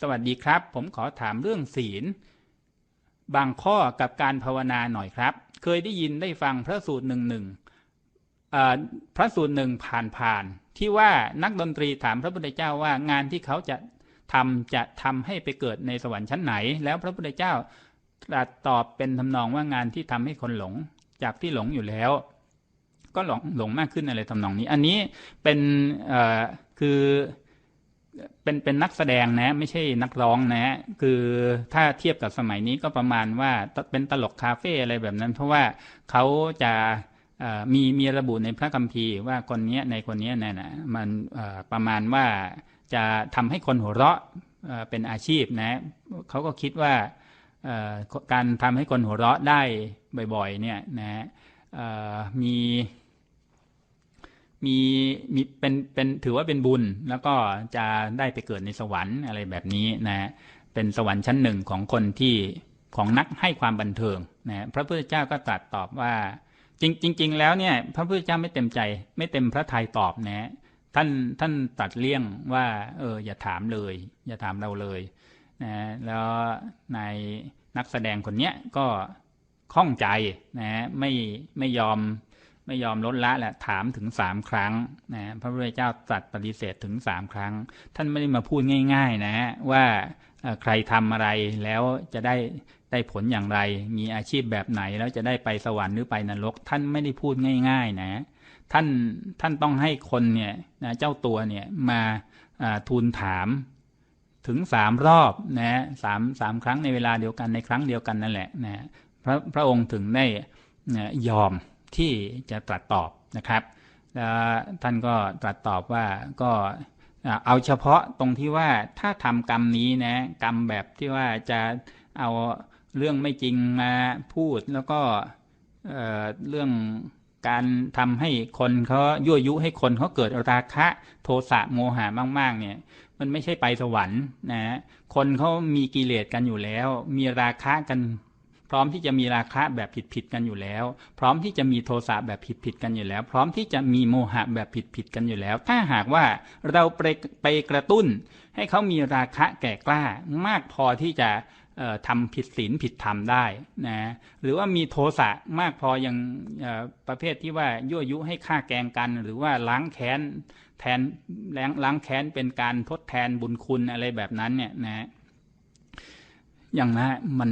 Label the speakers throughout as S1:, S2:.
S1: สวัสดีครับ ผมขอถามเรื่องศีล บางข้อกับการภาวนาหน่อยครับ เคยได้ยินได้ฟังพระสูตรหนึ่งหนึ่งพระสูตรหนึ่งผ่านผ่าน ที่ว่านักดนตรีถามพระพุทธเจ้าว่างานที่เขาจะทำจะทำให้ไปเกิดในสวรรค์ชั้นไหน แล้วพระพุทธเจ้าตรัสตอบเป็นทำนองว่างานที่ทำให้คนหลงจากที่หลงอยู่แล้ว ก็หลงหลงมากขึ้นอะไรทำนองนี้ อันนี้เป็นคือ เป็นเป็นนักแสดงนะ ไม่ใช่นักร้องนะ คือถ้าเทียบกับสมัยนี้ก็ประมาณว่าเป็นตลกคาเฟ่อะไรแบบนั้น เพราะว่าเขาจะมีมีระบุในพระคัมภีร์ว่าคนนี้ในคนนี้นี่ยนะมันประมาณว่าจะทำให้คนหัวเราะเป็นอาชีพนะเขาก็คิดว่าการทำให้คนหัวเราะได้บ่อยๆเนี่ยนะมี มีมีเป็นเป็นถือว่าเป็นบุญ แล้วก็จะได้ไปเกิดในสวรรค์อะไรแบบนี้นะเป็นสวรรค์ชั้นหนึ่งของคนที่ของนักให้ความบันเทิงนะพระพุทธเจ้าก็ตรัสตอบว่า จริงจริงแล้วเนี่ย พระพุทธเจ้าไม่เต็มใจ ไม่เต็มพระทัยตอบนะท่านท่านตัดเลี่ยงว่า เออ อย่าถามเลย อย่าถามเราเลยนะแล้วในนักแสดงคนเนี้ยก็ข้องใจนะไม่ไม่ยอม ไม่ยอมลดละแหละถามถึงสามครั้งนะพระพุทธเจ้าตรัสปฏิเสธถึงสามครั้ง ท่านไม่ได้มาพูดง่าย ๆ นะว่าใครทำอะไรแล้วจะได้ได้ผลอย่างไร มีอาชีพแบบไหนแล้วจะได้ไปสวรรค์หรือไปนรก ท่านไม่ได้พูดง่าย ๆ นะ ท่านท่านต้องให้คนเนี่ยนะเจ้าตัวเนี่ยมาอ่าทูลถามถึงสามรอบนะสามสามครั้งในเวลาเดียวกันในครั้งเดียวกันนั่นแหละนะพระพระองค์ถึงได้นะยอม ที่จะตรัสตอบนะครับแล้วท่านก็ตรัสตอบว่าก็เอาเฉพาะตรงที่ว่าถ้าทำกรรมนี้นะกรรมแบบที่ว่าจะเอาเรื่องไม่จริงมาพูดแล้วก็เอ่อเรื่องการทำให้คนเขายั่วยุให้คนเขาเกิดราคะโทสะโมหะมาก ๆ เนี่ย มันไม่ใช่ไปสวรรค์นะคนเขามีกิเลสกันอยู่แล้ว มีราคะกัน พร้อมที่จะมีราคะแบบผิดๆกันอยู่แล้ว พร้อมที่จะมีโทสะแบบผิดๆกันอยู่แล้ว พร้อมที่จะมีโมหะแบบผิดๆกันอยู่แล้ว ถ้าหากว่าเราไปไปกระตุ้น ให้เขามีราคะแก่กล้ามากพอที่จะเอ่อทำผิดศีลผิดธรรมได้นะหรือว่ามีโทสะมากพออย่างประเภทที่ว่ายั่วยุให้ฆ่าแกงกัน หรือว่าล้างแค้นแทนล้างแค้นเป็นการทดแทนบุญคุณอะไรแบบนั้นเนี่ยนะ อย่างนะมัน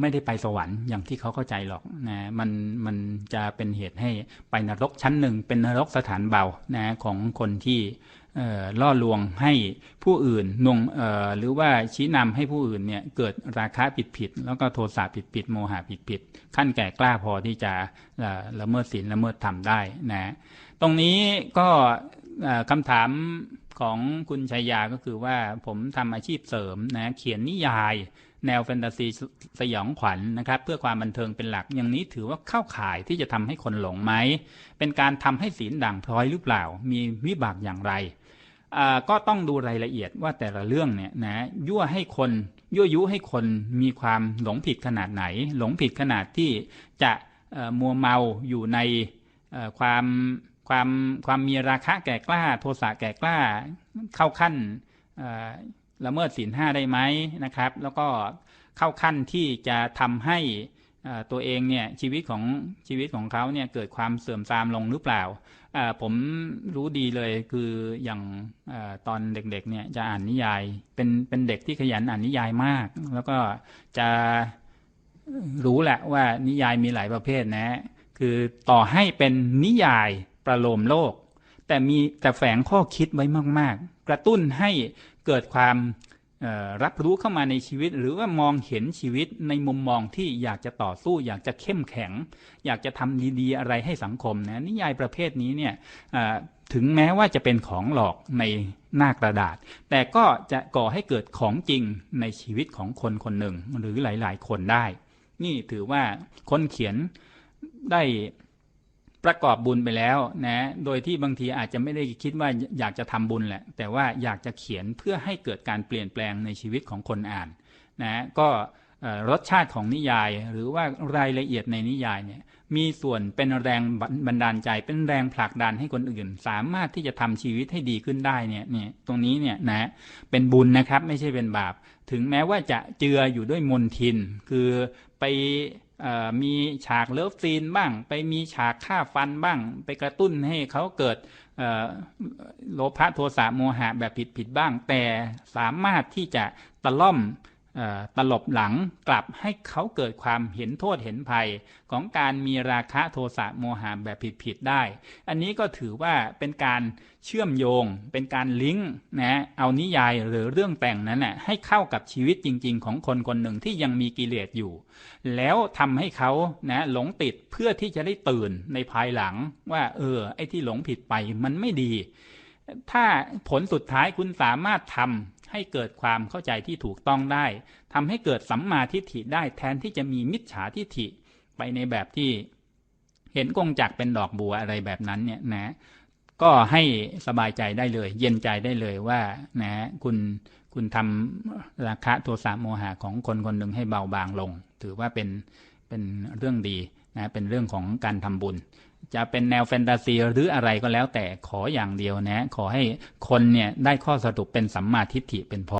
S1: ไม่ได้ไปสวรรค์อย่างที่เขาเข้าใจหรอกนะมันมันจะเป็นเหตุให้ไปนรกชั้นหนึ่ง เป็นนรกสถานเบานะของคนที่ล่อลวงให้ผู้อื่นนงหรือว่าชี้นำให้ผู้อื่นเนี่ยเกิดราคะผิดผิด แล้วก็โทสะผิดผิดโมหะผิดผิดขั้นแก่กล้าพอที่จะละเมิดศีลละเมิดธรรมได้นะตรงนี้ก็เอ่อคำถามของคุณชัยยาก็คือว่าผมทำอาชีพเสริมนะเขียนนิยาย แนวแฟนตาซีสยองขวัญนะครับ เพื่อความบันเทิงเป็นหลักอย่างนี้ถือว่าเข้าข่ายที่จะทำให้คนหลงไหม เป็นการทำให้ศีลด่างพร้อยหรือเปล่า มีวิบากอย่างไรอ่าก็ต้องดูรายละเอียดว่าแต่ละเรื่องเนี่ยนะยั่วให้คนยั่วยุให้คนมีความหลงผิดขนาดไหน หลงผิดขนาดที่จะมัวเมาอยู่ในความความความมีราคะแก่กล้า โทสะแก่กล้าเข้าขั้นอ่อ ละเมิดศีลห้าได้ไหมนะครับ แล้วก็เข้าขั้นที่จะทำให้ตัวเองเนี่ยชีวิตของชีวิตของเขาเนี่ยเกิดความเสื่อมทรามลงหรือเปล่า ผมรู้ดีเลยคืออย่างออตอนเด็กๆเนี่ยจะอ่านนิยาย เป็นเป็นเด็กที่ขยันอ่านนิยายมาก แล้วก็จะรู้แหละว่านิยายมีหลายประเภทนะ คือต่อให้เป็นนิยายประโลมโลก แต่มีแต่แฝงข้อคิดไว้มาก ๆ กระตุ้นให้ เกิดความรับรู้เข้ามาในชีวิต หรือว่ามองเห็นชีวิตในมุมมองที่อยากจะต่อสู้ อยากจะเข้มแข็ง อยากจะทำดีๆอะไรให้สังคมนะนิยายประเภทนี้เนี่ยถึงแม้ว่าจะเป็นของหลอกในหน้ากระดาษ แต่ก็จะก่อให้เกิดของจริงในชีวิตของคนคนหนึ่งหรือหลาย ๆ คนได้ นี่ถือว่าคนเขียนได้ ประกอบบุญไปแล้วนะโดยที่บางทีอาจจะไม่ได้คิดว่าอยากจะทำบุญแหละ แต่ว่าอยากจะเขียนเพื่อให้เกิดการเปลี่ยนแปลงในชีวิตของคนอ่านนะก็รสชาติของนิยายหรือว่ารายละเอียดในนิยายเนี่ยมีส่วนเป็นแรงบันดาลใจเป็นแรงผลักดันให้คนอื่น สามารถที่จะทำชีวิตให้ดีขึ้นได้เนี่ยเนี่ยตรงนี้เนี่ยนะเป็นบุญนะครับไม่ใช่เป็นบาป ถึงแม้ว่าจะเจืออยู่ด้วยมนทิน คือไป มีฉากเลิฟซีนบ้าง ไปมีฉากฆ่าฟันบ้าง ไปกระตุ้นให้เขาเกิดโลภะโทสะโมหะแบบผิดผิดๆบ้าง แต่สามารถที่จะตะล่อม ตลบหลังกลับให้เขาเกิดความเห็นโทษเห็นภัยของการมีราคะโทสะโมหะแบบผิดๆได้ อันนี้ก็ถือว่าเป็นการเชื่อมโยง เป็นการลิงก์นะเอานิยายหรือเรื่องแต่งนั้นน่ะให้เข้ากับชีวิตจริง ๆ ของคนคนหนึ่งที่ยังมีกิเลสอยู่ แล้วทำให้เขานะหลงติดเพื่อที่จะได้ตื่นในภายหลังว่า เออ ไอ้ที่หลงผิดไปมันไม่ดี ถ้าผลสุดท้ายคุณสามารถทำ ให้เกิดความเข้าใจที่ถูกต้องได้ทำให้เกิดสัมมาทิฏฐิได้แทนที่จะมีมิจฉาทิฏฐิไปในแบบที่ เห็นกงจักเป็นดอกบัวอะไรแบบนั้นเนี่ยนะก็ให้สบายใจได้เลย เย็นใจได้เลยว่านะคุณคุณทำราคะโทสะโมหะของคนคนหนึ่งให้เบาบางลง ถือว่าเป็นเป็นเรื่องดีนะเป็นเรื่องของการทำบุญ จะเป็นแนวแฟนตาซีหรืออะไรก็แล้วแต่ขออย่างเดียวนะ ขอให้คนเนี่ยได้ข้อสรุปเป็นสัมมาทิฏฐิเป็นพอ